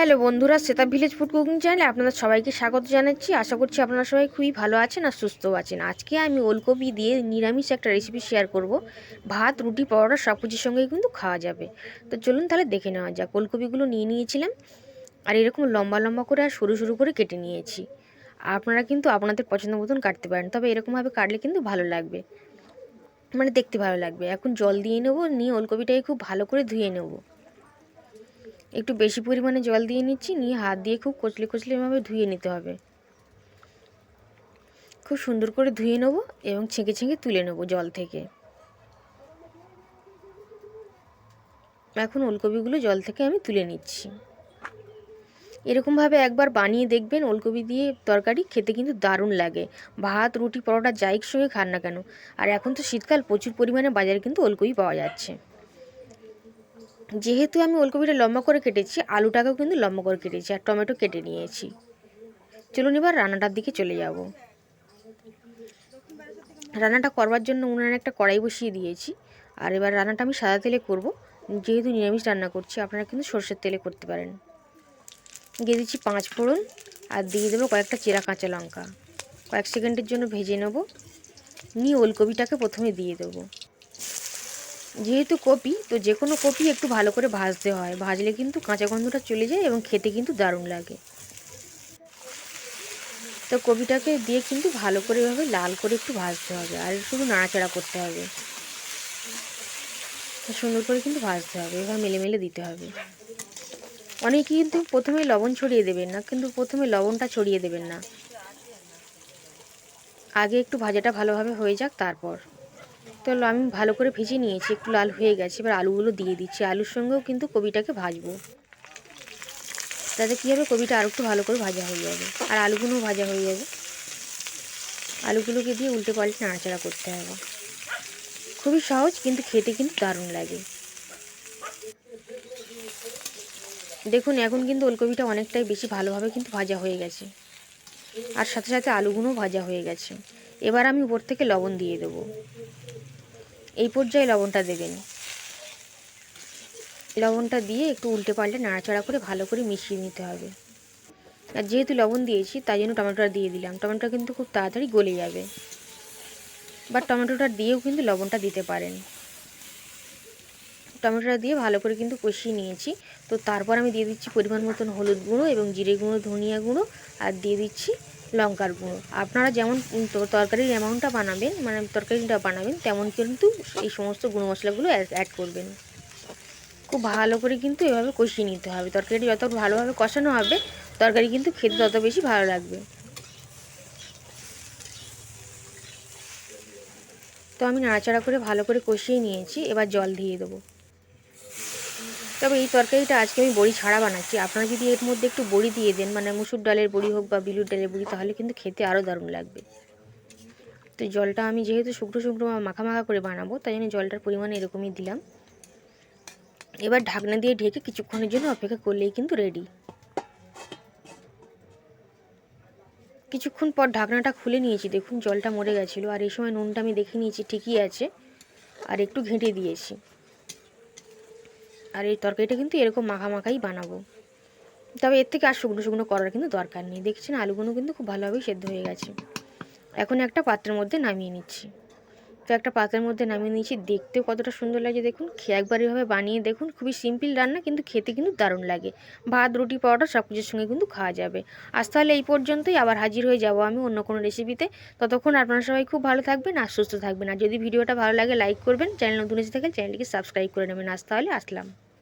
Hello বন্ধুরা সেতা village food cooking চ্যানেলে আপনাদের সবাইকে স্বাগত জানাচ্ছি। আশা করছি আপনারা সবাই খুবই ভালো আছেন আর সুস্থও আছেন। আজকে আমি ওলকপি দিয়ে নিরামিষ একটা রেসিপি শেয়ার করব। ভাত, রুটি, পরোটা সব কিছুর সঙ্গেই কিন্তু খাওয়া যাবে। তো চলুন তাহলে দেখে নেওয়া যাক। ওলকপিগুলো নিয়ে নিয়েছিলাম আর এরকম লম্বা লম্বা করে আর সরু সরু করে কেটে নিয়েছি। আপনারা কিন্তু আপনাদের পছন্দ মতন কাটতে পারেন, তবে এরকমভাবে কাটলে কিন্তু ভালো লাগবে। মানে দেখতে ভালো লাগবে। এখন জল দিয়ে নেব, নিয়ে ওলকপিটাকে খুব ভালো করে ধুয়ে নেব। একটু বেশি পরিমাণে জল দিয়ে নিচ্ছি, নিয়ে হাত দিয়ে খুব কচলে কচলে এভাবে ধুয়ে নিতে হবে। খুব সুন্দর করে ধুয়ে নেব এবং ছেঁকে ছেঁকে তুলে নেব জল থেকে। এখন ওলকপিগুলো জল থেকে আমি তুলে নিচ্ছি। এরকমভাবে একবার বানিয়ে দেখবেন, ওলকপি দিয়ে তরকারি খেতে কিন্তু দারুণ লাগে। ভাত, রুটি, পরোটা যাইক সঙ্গে খান না কেন। আর এখন তো শীতকাল, প্রচুর পরিমাণে বাজারে কিন্তু ওলকপি পাওয়া যাচ্ছে। যেহেতু আমি ওলকপিটা লম্বা করে কেটেছি, আলুটাকেও কিন্তু লম্বা করে কেটেছি আর টমেটো কেটে নিয়েছি। চলুন এবার রান্নাটার দিকে চলে যাব। রান্নাটা করবার জন্য উনানে একটা কড়াই বসিয়ে দিয়েছি। আর এবার রান্নাটা আমি সাদা তেলে করব। যেহেতু নিরামিষ রান্না করছি, আপনারা কিন্তু সর্ষের তেলে করতে পারেন। দিয়ে দিচ্ছি পাঁচ ফোড়ন আর দিয়ে দেবো কয়েকটা চেরা কাঁচা লঙ্কা। কয়েক সেকেন্ডের জন্য ভেজে নেব। নিয়ে ওলকপিটাকে প্রথমে দিয়ে দেবো। যেহেতু কপি, তো যে কোনো কপি একটু ভালো করে ভাজতে হয়। ভাজলে কিন্তু কাঁচা গন্ধটা চলে যায় এবং খেতে কিন্তু দারুণ লাগে। তো কপিটাকে দিয়ে কিন্তু ভালো করে এভাবে লাল করে একটু ভাজতে হবে, আর শুধু নাড়াচাড়া করতে হবে। সুন্দর করে কিন্তু ভাজতে হবে, এবার মেলে মেলে দিতে হবে। অনেকে কিন্তু প্রথমে লবণ ছড়িয়ে দেবেন না, কিন্তু প্রথমে লবণটা ছড়িয়ে দেবেন না। আগে একটু ভাজাটা ভালোভাবে হয়ে যাক, তারপর। তো আমি ভালো করে ভেজে নিয়েছি, একটু লাল হয়ে গেছে। এবার আলুগুলো দিয়ে দিচ্ছি। আলুর সঙ্গেও কিন্তু কবিটাকে ভাজবো। তাতে কী হবে? কবিটা আরও একটু ভালো করে ভাজা হয়ে যাবে। আর আলুগুলোও ভাজা হয়ে যাবে। আলুগুলোকে দিয়ে উল্টে পাল্টে নাড়াচাড়া করতে হবে। খুবই সহজ, কিন্তু খেতে কিন্তু দারুণ লাগে। দেখুন, এখন কিন্তু ওলকপিটা অনেকটাই বেশি ভালোভাবে কিন্তু ভাজা হয়ে গেছে। আর সাথে সাথে আলুগুলোও ভাজা হয়ে গেছে। এবার আমি উপর থেকে লবণ দিয়ে দেবো। এই পর্যায়ে লবণটা দেবেন লবণটা দিয়ে একটু উল্টে পাল্টে নাড়াচাড়া করে ভালো করে মিশিয়ে নিতে হবে। আর যেহেতু লবণ দিয়েছি, তাই জন্য টমেটোটা দিয়ে দিলাম। টমেটোটা কিন্তু খুব তাড়াতাড়ি গলে যাবে। বা টমেটোটা দিয়েও কিন্তু লবণটা দিতে পারেন। টমেটোটা দিয়ে ভালো করে কিন্তু কষিয়ে নিয়েছি। তো তারপর আমি দিয়ে দিচ্ছি পরিমাণ মতন হলুদ গুঁড়ো এবং জিরে গুঁড়ো, ধনিয়া গুঁড়ো, আর দিয়ে দিচ্ছি লঙ্কার গুঁড়ো। আপনারা যেমন তরকারির অ্যামাউন্টটা বানাবেন মানে তরকারিটা বানাবেন, তেমন কিন্তু এই সমস্ত গুঁড়ো মশলাগুলো অ্যাড করবেন। খুব ভালো করে কিন্তু এভাবে কষিয়ে নিতে হবে। তরকারিটি যত ভালোভাবে কষানো হবে, তরকারি কিন্তু খেতে তত বেশি ভালো লাগবে। তো আমি নাড়াচাড়া করে ভালো করে কষিয়ে নিয়েছি। এবার জল দিয়ে দেবো। তবে এই তরকারিটা আজকে আমি বড়ি ছাড়া বানাচ্ছি। আপনারা যদি এর মধ্যে একটু বড়ি দিয়ে দেন মানে মুসুর ডালের বড়ি হোক বা বিলুর ডালের বড়ি, তাহলে কিন্তু খেতে আরও দারুণ লাগবে। তো জলটা আমি যেহেতু শুকনো শুকনো মাখা মাখা করে বানাবো, তাই জন্য জলটার পরিমাণ এরকমই দিলাম। এবার ঢাকনা দিয়ে ঢেকে কিছুক্ষণের জন্য অপেক্ষা করলেই কিন্তু রেডি। কিছুক্ষণ পর ঢাকনাটা খুলে নিয়েছি, দেখুন জলটা মরে গেছিল। আর এই সময় নুনটা আমি দেখে নিয়েছি ঠিকই আছে। আর একটু ঘেঁটে দিয়েছি। আর এই তরকারিটা কিন্তু এরকম মাখা মাখাই বানাবো। তবে এর থেকে আর শুকনো শুকনো করার কিন্তু দরকার নেই। দেখছেন আলুগুলো কিন্তু খুব ভালোভাবেই সেদ্ধ হয়ে গেছে। এখন একটা পাত্রের মধ্যে নামিয়ে নিচ্ছি। তো একটা পাত্রের মধ্যে নামিয়ে নিয়েছি। দেখতেও কতটা সুন্দর লাগে দেখুন। একবার এভাবে বানিয়ে দেখুন। খুবই সিম্পল রান্না, কিন্তু খেতে কিন্তু দারুণ লাগে। ভাত, রুটি পাউডার সব কিছুর সঙ্গে কিন্তু খাওয়া যাবে। আজ তাহলে এই পর্যন্তই। আবার হাজির হয়ে যাব আমি অন্য কোনো রেসিপিতে ততক্ষণ আপনারা সবাই খুব ভালো থাকবেন আর সুস্থ থাকবেন। আর যদি ভিডিওটা ভালো লাগে লাইক করবেন। চ্যানেল নতুন এসে থাকলে চ্যানেলটিকে সাবস্ক্রাইব করে নেবেন। আজ তাহলে আসলাম।